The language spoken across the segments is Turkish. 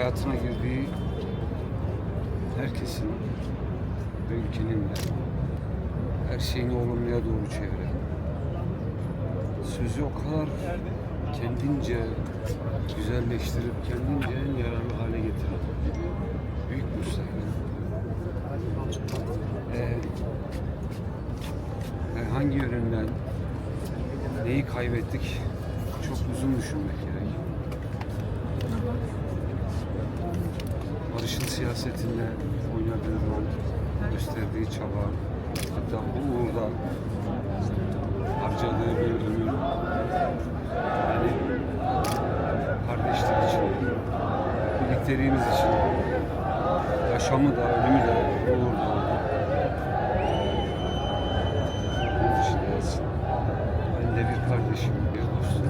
hayatına girdiği herkesin ve ülkenin de her şeyini olumluya doğru çeviren, sözü o kadar kendince güzelleştirip kendince en yararlı hale getiren büyük müstahil. Ee, herhangi yönünden neyi kaybettik çok uzun düşünmek gerek. Barış'ın siyasetinde oynadığı rol, gösterdiği çaba, hatta bu uğurda harcadığı bir ömür, yani kardeşlik için, birlikteliğimiz için, yaşamı da, ölümü de bu uğurda. Bunun için yazsın. Ben de bir kardeşim, bir dostum,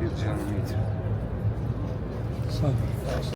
bir canımı yitirdim. Sağ ol.